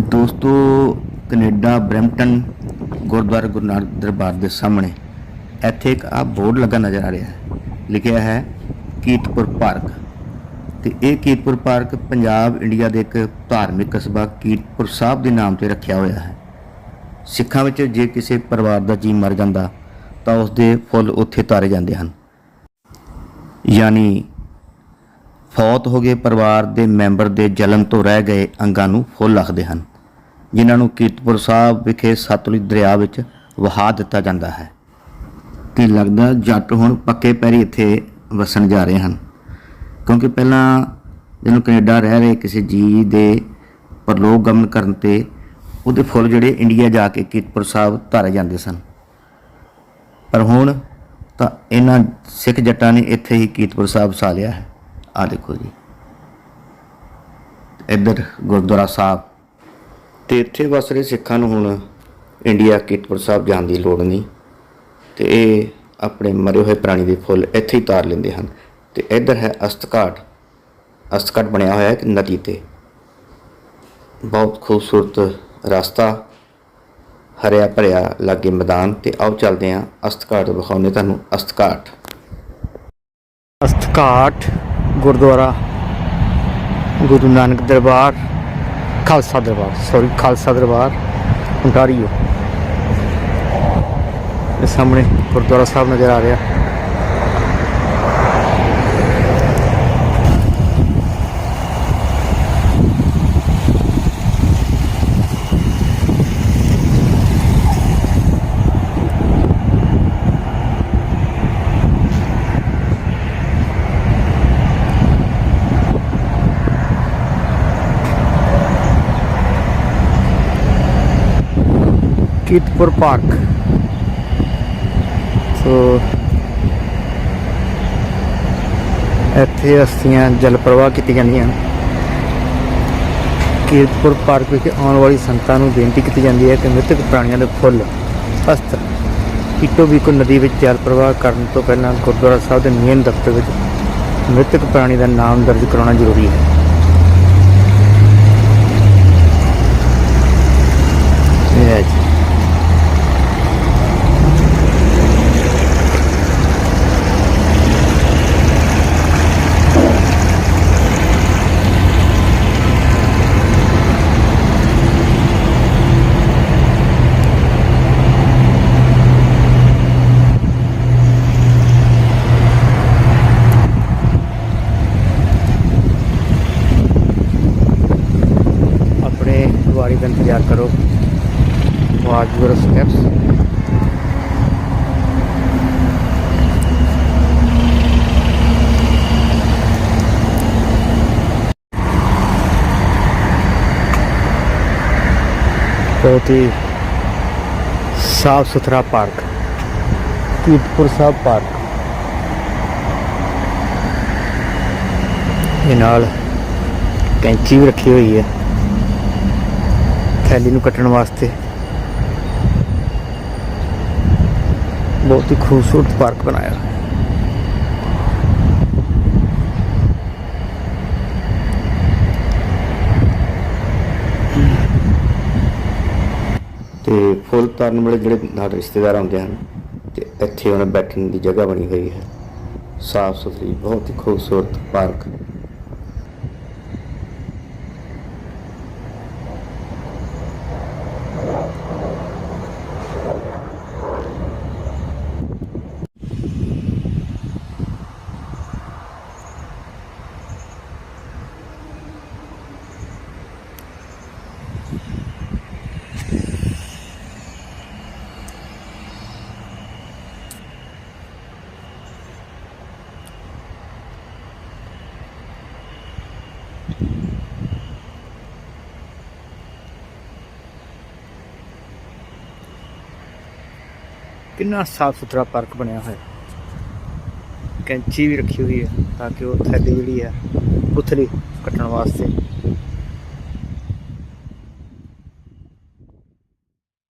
ਦੋਸਤੋ, Canada, Brampton, Gurdwara Guru Nanak Darbar ਦੇ ਸਾਹਮਣੇ ਇੱਥੇ ਇੱਕ ਆ ਬੋਰਡ ਲੱਗਾ ਨਜ਼ਰ ਆ ਰਿਹਾ ਹੈ। ਲਿਖਿਆ ਹੈ, ਕੀਰਤਪੁਰ ਪਾਰਕ। ਤੇ ਇਹ ਕੀਰਤਪੁਰ ਪਾਰਕ ਪੰਜਾਬ, ਇੰਡੀਆ ਦੇ ਇੱਕ ਧਾਰਮਿਕ ਕਸਬਾ ਕੀਰਤਪੁਰ ਸਾਹਿਬ ਦੇ ਨਾਮ ਤੇ ਰੱਖਿਆ ਹੋਇਆ ਹੈ। ਸਿੱਖਾਂ ਵਿੱਚ ਜੇ ਕਿਸੇ ਪਰਿਵਾਰ ਦਾ ਜੀ ਮਰ ਜਾਂਦਾ, ਤਾਂ ਉਸ ਦੇ ਫੁੱਲ ਉੱਥੇ ਤਾਰੇ ਜਾਂਦੇ ਹਨ। ਯਾਨੀ ਫੌਤ ਹੋ ਗਏ ਪਰਿਵਾਰ ਦੇ ਮੈਂਬਰ ਦੇ ਜਲਨ ਤੋਂ ਰਹਿ ਗਏ ਅੰਗਾਂ ਨੂੰ ਫੁੱਲ ਆਖਦੇ ਹਨ। ਜਿਨ੍ਹਾਂ ਨੂੰ ਕੀਰਤਪੁਰ ਸਾਹਿਬ ਵਿਖੇ ਸਤਲੁਜ ਦਰਿਆ ਵਿੱਚ ਵਹਾ ਦਿੱਤਾ ਜਾਂਦਾ ਹੈ। ਤੇ ਲੱਗਦਾ ਜੱਟ ਹੁਣ ਪੱਕੇ ਪੈਰੀ ਇੱਥੇ ਵਸਣ ਜਾ ਰਹੇ ਹਨ? ਕਿਉਂਕਿ ਪਹਿਲਾਂ ਜਦੋਂ ਕੈਨੇਡਾ ਰਹਿ ਰਹੇ ਕਿਸੇ ਜੀ ਦੇ ਪਰਲੋਕ ਗਮਨ ਕਰਨ ਤੇ ਉਹਦੇ ਫੁੱਲ ਜਿਹੜੇ ਇੰਡੀਆ ਜਾ ਕੇ ਕੀਰਤਪੁਰ ਸਾਹਿਬ ਧਾਰੇ ਜਾਂਦੇ ਸਨ। ਪਰ ਹੁਣ ਤਾਂ ਇਹਨਾਂ ਸਿੱਖ ਜੱਟਾਂ ਨੇ ਇੱਥੇ ਹੀ ਕੀਰਤਪੁਰ ਸਾਹਿਬ ਵਸਾ ਲਿਆ ਹੈ। ਆ ਦੇਖੋ ਜੀ। ਇੱਧਰ ਗੁਰਦੁਆਰਾ ਸਾਹਿਬ ਤੇ ਇੱਥੇ ਵਸ ਰਹੇ ਸਿੱਖਾਂ ਨੂੰ ਹੁਣ ਇੰਡੀਆ ਕੀਰਤਪੁਰ ਸਾਹਿਬ ਜਾਣ ਦੀ ਲੋੜ ਨਹੀਂ। ਤੇ ਇਹ ਆਪਣੇ ਮਰੇ ਹੋਏ ਪ੍ਰਾਣੀ ਦੇ ਫੁੱਲ ਇੱਥੇ ਹੀ ਤਾਰ ਲੈਂਦੇ ਹਨ। ਤੇ ਇੱਧਰ ਹੈ ਅਸਤਘਾਟ ਅਸਤਘਾਟ ਬਣਿਆ ਹੋਇਆ ਹੈ ਇੱਕ ਨਦੀ ਤੇ। ਬਹੁਤ ਖੂਬਸੂਰਤ ਰਸਤਾ। ਹਰਿਆ ਭਰਿਆ ਲਾਗੇ ਮੈਦਾਨ ਤੇ ਆਓ ਚੱਲਦੇ ਹਾਂ ਅਸਤਘਾਟ ਵਿਖਾਉਂਦੇ ਤੁਹਾਨੂੰ ਅਸਤਘਾਟ ਅਸਤਘਾਟ ਗੁਰਦੁਆਰਾ ਗੁਰੂ ਨਾਨਕ ਦਰਬਾਰ ਖਾਲਸਾ ਦਰਬਾਰ ਸੌਰੀ ਖਾਲਸਾ ਦਰਬਾਰ ontario ਇਹ ਸਾਹਮਣੇ ਗੁਰਦੁਆਰਾ ਸਾਹਿਬ ਨਜ਼ਰ ਆ ਰਿਹਾ। ਕੀਰਤਪੁਰ ਪਾਰਕ ਸੋ ਇੱਥੇ ਅਸਤੀਆਂ ਜਲ ਪ੍ਰਵਾਹ ਕੀਤੀ ਜਾਂਦੀਆਂ ਹਨ। ਕੀਰਤਪੁਰ ਪਾਰਕ ਵਿੱਚ ਆਉਣ ਵਾਲੀ ਸੰਗਤਾਂ ਨੂੰ ਬੇਨਤੀ ਕੀਤੀ ਜਾਂਦੀ ਹੈ ਕਿ ਮ੍ਰਿਤਕ ਪ੍ਰਾਣੀਆਂ ਦੇ ਫੁੱਲ ਅਸਤਰ ਇੱਟੋ ਵੀ ਨਦੀ ਵਿੱਚ ਜਲ ਪ੍ਰਵਾਹ ਕਰਨ ਤੋਂ ਪਹਿਲਾਂ ਗੁਰਦੁਆਰਾ ਸਾਹਿਬ ਦੇ ਮੇਨ ਦਫ਼ਤਰ ਵਿੱਚ ਮ੍ਰਿਤਕ ਪ੍ਰਾਣੀ ਦਾ ਨਾਮ ਦਰਜ ਕਰਾਉਣਾ ਜ਼ਰੂਰੀ ਹੈ ਇਹ ਹੈ ਜੀ ਆਪਣੇ ਵਾਰੀ ਦਾ ਇੰਤਜ਼ਾਰ ਕਰੋ ਵਾਚ ਯੂਰ ਸਟੈਪਸ ਬਹੁਤ ਹੀ ਸਾਫ਼ ਸੁਥਰਾ ਪਾਰਕ ਕੀਰਤਪੁਰ ਸਾਹਿਬ ਪਾਰਕ ਇਹ ਨਾਲ ਕੈਂਚੀ ਵੀ ਰੱਖੀ ਹੋਈ ਹੈ ਥੈਲੀ ਨੂੰ ਕੱਟਣ ਵਾਸਤੇ। ਬਹੁਤ ਹੀ ਖੂਬਸੂਰਤ ਪਾਰਕ ਬਣਾਇਆ। ਤੇ ਫੁੱਲ ਤਾਰਨ ਵਾਲੇ ਜਿਹੜੇ ਨਾਲ ਰਿਸ਼ਤੇਦਾਰ ਆਉਂਦੇ ਹਨ, ਤੇ ਇੱਥੇ ਉਹਨਾਂ ਬੈਠਣ ਦੀ ਜਗ੍ਹਾ ਬਣੀ ਹੋਈ ਹੈ। ਸਾਫ਼ ਸੁਥਰੀ ਬਹੁਤ ਹੀ ਖੂਬਸੂਰਤ ਪਾਰਕ। ਕਿੰਨਾ ਸਾਫ਼ ਸੁਥਰਾ ਪਾਰਕ ਬਣਿਆ ਹੋਇਆ ਕੈਂਚੀ ਵੀ ਰੱਖੀ ਹੋਈ ਹੈ ਤਾਂ ਕਿ ਉਹ ਥੈਲੀ ਜਿਹੜੀ ਹੈ ਉਥਲੀ ਕੱਟਣ ਵਾਸਤੇ